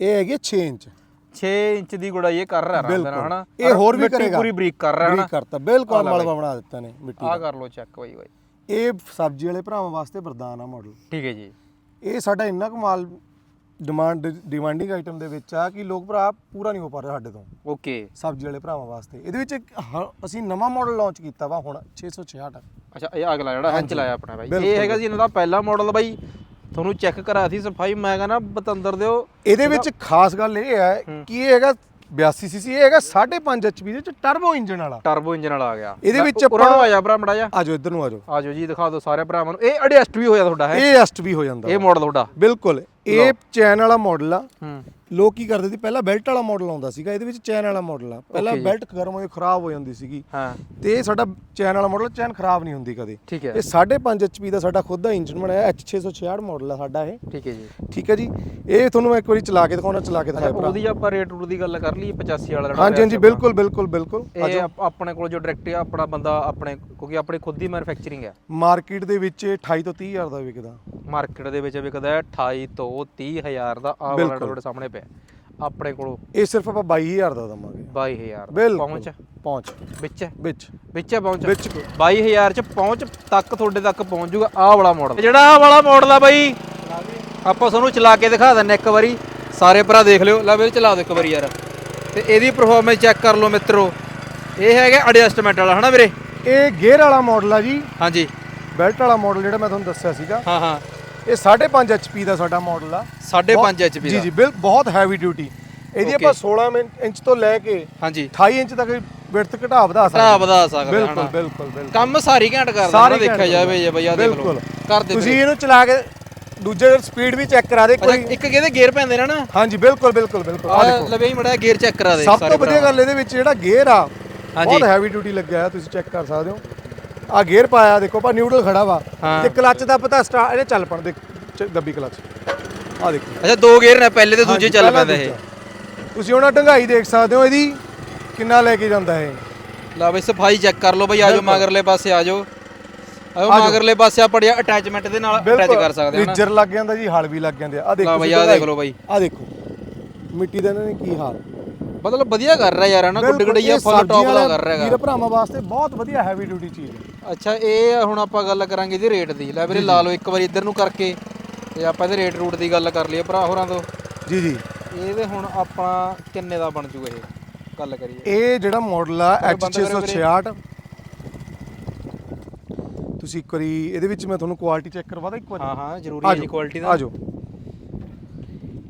ਇਹ ਹੈਗੀ 6 ਇੰਚ। 6 ਇੰਚ ਦੀ ਗੁੜਾਈ ਇਹ ਕਰ ਰਿਹਾ ਬਿਲਕੁਲ। ਹਨਾ। ਇਹ ਹੋਰ ਵੀ ਮਿੱਟੀ ਕਰੇਗਾ। ਪੂਰੀ ਬਰੀਕ ਕਰ ਰਿਹਾ ਹਨਾ। ਬਰੀਕ ਕਰਤਾ। ਬਿਲਕੁਲ ਮਲਬਾ ਬਣਾ ਦਿੱਤਾ ਨੇ ਮਿੱਟੀ ਆ ਕਰ ਲੋ ਚੈੱਕ ਬਾਈ ਬਾਈ। ਇਹ ਸਬਜ਼ੀ ਵਾਲੇ ਭਰਾਵਾਂ ਵਾਸਤੇ ਵਰਦਾਨ ਆ ਮਾਡਲ ਠੀਕ ਹੈ ਜੀ। ਇਹ ਸਾਡਾ ਇੰਨਾ ਕੁ ਮਾਲ ਡਿਮਾਂਡ ਡਿਮਾਂਡਿੰਗ ਆਈਟਮ ਦੇ ਵਿੱਚ ਆ ਕਿ ਲੋਕ ਭਰਾ ਪੂਰਾ ਨਹੀਂ ਹੋ ਪਾ ਰਿਹਾ ਸਾਡੇ ਤੋਂ। ਓਕੇ। ਸਬਜ਼ੀ ਵਾਲੇ ਭਰਾਵਾਂ ਵਾਸਤੇ। ਇਹਦੇ ਵਿੱਚ ਇੱਕ ਹ- ਅਸੀਂ ਨਵਾਂ ਮਾਡਲ ਲਾਂਚ ਕੀਤਾ ਵਾ ਹੁਣ 666 ਅੱਛਾ ਇਹ ਅਗਲਾ ਜਿਹੜਾ ਹੈ ਚਲਾਇਆ ਆਪਣਾ ਬਾਈ। ਬਿਲਕੁਲ, ਇਹ ਹੈਗਾ ਜੀ ਇਹਨਾਂ ਦਾ ਪਹਿਲਾ ਮਾਡਲ ਬਾਈ। ਤੁਹਾਨੂੰ ਚੈੱਕ ਕਰਾ ਸੀ ਸਫ਼ਾਈ ਮੈਂ ਕਹਿੰਦਾ ਬਤੰਦਰ ਦਿਓ। ਇਹਦੇ ਵਿੱਚ ਖਾਸ ਗੱਲ ਇਹ ਹੈ। ਕਿ ਇਹ ਹੈਗਾ 82 ਸੀਸੀ ਇਹ ਹੈਗਾ 5.5 ਐਚਪੀ ਦੇ ਵਿੱਚ ਟਰਬੋ ਇੰਜਨ ਵਾਲਾ। ਟਰਬੋ ਇੰਜਨ ਵਾਲਾ ਆ ਗਿਆ। ਇਹਦੇ ਵਿੱਚ ਆਪਾਂ- ਆ ਜਾ ਭਰਾ ਮੜਾ ਜਾ। ਆਜੋ ਇੱਧਰ ਨੂੰ ਆਜੋ ਆਜੋ ਜੀ ਦਿਖਾ ਦਿਓ ਸਾਰੇ ਭਰਾਵਾਂ ਨੂੰ। ਇਹ ਐਡਜਸਟ ਵੀ ਹੋਇਆ ਤੁਹਾਡਾ ਹੈ? ਇਹ ਐਸਟਬੀ ਹੋ ਜਾਂਦਾ। ਇਹ ਮਾਡਲ ਤੁਹਾਡਾ। ਬਿਲਕੁਲ ਇਹ ਚੈਨ ਵਾਲਾ ਮਾਡਲ ਆ। ਹੂੰ। ਲੋਕ ਕੀ ਕਰਦੇ ਸੀ ਪਹਿਲਾਂ ਬੈਲਟ ਵਾਲਾ ਮਾਡਲ ਆਉਂਦਾ ਸੀਗਾ ਇਹਦੇ ਵਿੱਚ ਚੈਨ ਵਾਲਾ ਮਾਡਲ ਆ। ਪਹਿਲਾਂ ਬੈਲਟ ਗਰਮ ਹੋ ਕੇ ਖਰਾਬ ਹੋ ਜਾਂਦੀ ਸੀਗੀ। ਹਾਂ। ਤੇ ਇਹ ਸਾਡਾ ਚੈਨ ਵਾਲਾ ਮਾਡਲ ਚੈਨ ਖਰਾਬ ਨਹੀਂ ਹੁੰਦੀ ਕਦੇ। ਠੀਕ ਹੈ। ਇਹ 5.5 ਐਚਪੀ ਦਾ ਸਾਡਾ ਖੁਦ ਦਾ ਇੰਜਨ ਬਣਾਇਆ H666 ਮਾਡਲ ਆ ਸਾਡਾ ਇਹ। ਠੀਕ ਹੈ ਜੀ। ਠੀਕ ਹੈ ਜੀ। ਇਹ ਤੁਹਾਨੂੰ ਮੈਂ ਇੱਕ ਵਾਰੀ ਚਲਾ ਕੇ ਦਿਖਾਉਣਾ ਚਲਾ ਕੇ ਦਿਖਾਇਆ ਉਹਦੀ ਆਪਾਂ ਰੇਟ ਰੂਟ ਦੀ ਗੱਲ ਕਰ ਲਈਏ 85 ਵਾਲਾ ਜਿਹੜਾ ਹਾਂਜੀ ਹਾਂਜੀ ਬਿਲਕੁਲ ਬਿਲਕੁਲ ਬਿਲਕੁਲ। ਇਹ ਆਪ- ਆਪਣੇ ਕੋਲ ਜੋ ਡਾਇਰੈਕਟ ਆਪਣਾ ਬੰਦਾ ਆਪਣੇ ਕਿਉਂਕਿ ਆਪਣੀ ਖੁਦ ਦੀ ਮੈਨੂਫੈਕਚਰਿੰਗ ਹੈ ਮਾਰਕੀਟ ਦੇ ਵਿੱਚ ਇਹ 28 ਤੋਂ 30 ਹਜ਼ਾਰ ਦਾ ਵਿਕਦਾ। ਮਾਰਕੀਟ ਦੇ ਵਿੱਚ ਵਿਕਦਾ ਹੈ 28 ਤੋਂ 30 ਹਜ਼ਾਰ ਦਾ ਆ ਵਾਲਾ ਤੁਹਾਡੇ ਸਾਹਮਣੇ ਪਿਆ। ਆਪਣੇ ਕੋਲ। ਇਹ ਸਿਰਫ ਆਪਾਂ 22000 ਦਾ ਦਵਾਂਗੇ। 22000 ਦਾ। ਬਿਲਕੁਲ। ਪਹੁੰਚ? ਪਹੁੰਚ। ਵਿੱਚ? ਹੈ ਵਿੱਚ। ਵਿੱਚ ਹੈ ਪਹੁੰਚ? ਵਿੱਚ। 22000 ਚ ਪਹੁੰਚ ਤੱਕ ਤੁਹਾਡੇ ਤੱਕ ਪਹੁੰਚ ਜੂਗਾ ਆਹ ਵਾਲਾ ਮਾਡਲ ਜਿਹੜਾ ਆਹ ਵਾਲਾ ਮਾਡਲ ਆ ਬਾਈ। ਆਪਾਂ ਤੁਹਾਨੂੰ ਚਲਾ ਕੇ ਦਿਖਾ ਦਿੰਨੇ ਇੱਕ ਵਾਰੀ। ਸਾਰੇ ਭਰਾ ਦੇਖ ਲਿਓ। ਲੈ ਵੀਰੇ ਚਲਾ ਦਿਓ ਇੱਕ ਵਾਰੀ ਯਾਰ। ਤੇ ਇਹਦੀ ਪਰਫਾਰਮੈਂਸ ਚੈੱਕ ਕਰ ਲਓ ਮਿੱਤਰੋ। ਇਹ ਹੈਗਾ ਐਡਜਸਟਮੈਂਟ ਵਾਲਾ ਹਨਾ ਵੀਰੇ? ਇਹ ਗੇਅਰ ਵਾਲਾ ਮਾਡਲ ਆ ਜੀ। ਹਾਂਜੀ। ਬੈਲਟ ਵਾਲਾ ਮਾਡਲ ਜਿਹੜਾ ਮੈਂ ਤੁਹਾਨੂੰ ਦੱਸਿਆ ਸੀਗਾ। ਹਾਂ ਹਾਂ। ਇਹ 5.5 ਐਚਪੀ ਦਾ ਸਾਡਾ ਮਾਡਲ ਆ। 5.5 ਐਚਪੀ ਜੀ ਦਾ। ਜੀ ਬਿਲ ਬਹੁਤ ਹੈਵੀ ਡਿਊਟੀ ਇਹਦੀ ਆਪਾਂ 16 ਮਿੰ- ਇੰਚ ਤੋਂ ਲੈ ਕੇ ਹਾਂਜੀ। 28 ਇੰਚ ਤੱਕ ਵਿਡਥ ਘਟਾ ਵਧਾ ਸਕਦੇ ਭਰਾ ਵਧਾ ਸਕਦੇ ਬਿਲਕੁਲ ਬਿਲਕੁਲ ਬਿਲਕੁਲ। ਕੰਮ ਸਾਰੀ ਘੈਂਟ ਕਰਦਾ ਸਾਰੀ ਨਾ ਦੇਖਿਆ ਘੈਂਟ ਜਾਵੇ ਜੇ ਬਈ ਆ ਦੇਖ ਲਓ। ਕਰ ਦੇ ਤੁਸੀਂ ਇਹਨੂੰ ਚਲਾ ਕੇ ਦੂਜੇ ਸਪੀਡ ਵੀ ਚੈੱਕ ਕਰਾ ਦੇ ਕੋਈ ਇੱਕ ਕਿਹਦੇ ਗੇਅਰ ਪੈਂਦੇ ਨੇ ਨਾ? ਹਾਂਜੀ ਬਿਲਕੁਲ ਬਿਲਕੁਲ ਬਿਲਕੁਲ। ਆ ਦੇਖੋ। ਲਵੇ ਹੀ ਮੜਾ ਗੇਅਰ ਚੈੱਕ ਕਰਾ ਦੇ ਸਭ ਤੋਂ ਵਧੀਆ ਗੱਲ ਇਹਦੇ ਵਿੱਚ ਜਿਹੜਾ ਗੇਅਰ ਆ ਹਾਂਜੀ। ਬਹੁਤ ਹੈਵੀ ਡਿਊਟੀ ਲੱਗਿਆ ਤੁਸੀਂ ਚੈੱਕ ਕਰ ਸਕਦੇ ਹੋ। ਆ ਗੇਅਰ ਪਾਇਆ ਦੇਖੋ ਪਾ ਨਿਊਟਰਲ ਖੜਾ ਵਾ। ਹਾਂ। ਤੇ ਕਲੱਚ ਦਾ ਪਤਾ ਸਟਾ ਇਹਨੇ ਚੱਲ ਪਣ ਦੇ ਚ- ਦੱਬੀ ਕਲੱਚ ਆ ਦੇਖੋ। ਅੱਛਾ ਦੋ ਗੇਅਰ ਨੇ ਪਹਿਲੇ ਤੇ ਦੂਜੇ ਹਾਂਜੀ, ਚੱਲ ਪਹਿਲਾ ਪੈਂਦੇ ਇਹ। ਦੂਜਾ। ਤੁਸੀਂ ਉਹਨਾਂ ਢੰਗਾਈ ਦੇਖ ਸਕਦੇ ਹੋ ਇਹਦੀ ਕਿੰਨਾ ਲੈ ਕੇ ਜਾਂਦਾ ਇਹ। ਲਾ ਬਈ ਸਫ਼ਾਈ ਚੈੱਕ ਕਰ ਲਓ ਬਈ ਆਜੋ ਮਗਰਲੇ ਪਾਸੇ ਆਜੋ ਆਜੋ ਮਗਰਲੇ ਪਾਸੇ ਆ ਪੜਿਆ ਅਟੈਚਮੈਂਟ ਦੇ ਨਾਲ ਅਟੈਚ ਕਰ ਸਕਦੇ ਹਾਂ ਨਾ। ਰੀਜਰ ਲੱਗ ਜਾਂਦਾ ਜੀ ਹਲ ਵੀ ਲੱਗ ਜਾਂਦੇ ਆ। ਆਹ ਦੇਖੋ ਲਾ ਬਈ ਸਿੱਧਾ ਆ ਦੇਖ ਲਓ ਬਈ। ਆ ਦੇਖੋ। ਮਿੱਟੀ ਦਾ ਇਹਨਾਂ ਨੇ ਕੀ ਹਾਲ। ਮਤਲਬ ਵਧੀਆ ਕਰ ਰਿਹਾ ਯਾਰ ਹਨਾ ਗੁੱਡ ਬਿਲਕੁਲ, ਗੜਈਆ ਇਹ ਫੁੱਲ ਟੌਪ ਸਬਜ਼ੀਆਂ ਵਾਲੇ ਕਰ ਰਿਹਾ ਵੀਰ ਭਰਾਵਾਂ ਵਾਸਤੇ ਬਹੁਤ ਵਧੀਆ ਹੈਵੀ ਡਿਊਟੀ ਚੀਜ਼ ਹੈ। ਅੱਛਾ ਇਹ ਹੁਣ ਆਪਾਂ ਗੱਲ ਕਰਾਂਗੇ ਇਹਦੇ ਰੇਟ ਦੀ। ਲੈ ਵੀਰੇ ਲਾ ਲਓ ਇੱਕ ਵਾਰੀ ਇੱਧਰ ਨੂੰ ਕਰਕੇ ਤੇ ਆਪਾਂ ਇਹਦੇ ਰੇਟ ਰੂਟ ਦੀ ਗੱਲ ਕਰ ਲਈਏ ਭਰਾ ਹੋਰਾਂ ਤੋਂ। ਜੀ ਜੀ। ਇਹਦੇ ਹੁਣ ਆਪਾਂ ਕਿੰਨੇ ਦਾ ਬਣ ਜੂਗਾ ਇਹ? ਗੱਲ ਕਰੀਏ। ਇਹ ਜਿਹੜਾ ਮਾਡਲ ਆ ਬੰਦ ਕਰਿਓ ਵੀਰੇ। H666 ਤੁਸੀਂ ਇੱਕ ਵਾਰੀ ਇਹਦੇ ਵਿੱਚ ਮੈਂ ਤੁਹਾਨੂੰ ਕੁਆਲਿਟੀ ਚੈੱਕ ਕਰਵਾਦਾ ਇੱਕ ਵਾਰੀ? ਹਾਂ ਹਾਂ ਜ਼ਰੂਰੀ ਹੈ ਜੀ ਕੁਆਲਿਟੀ ਦਾ। ਆਜੋ।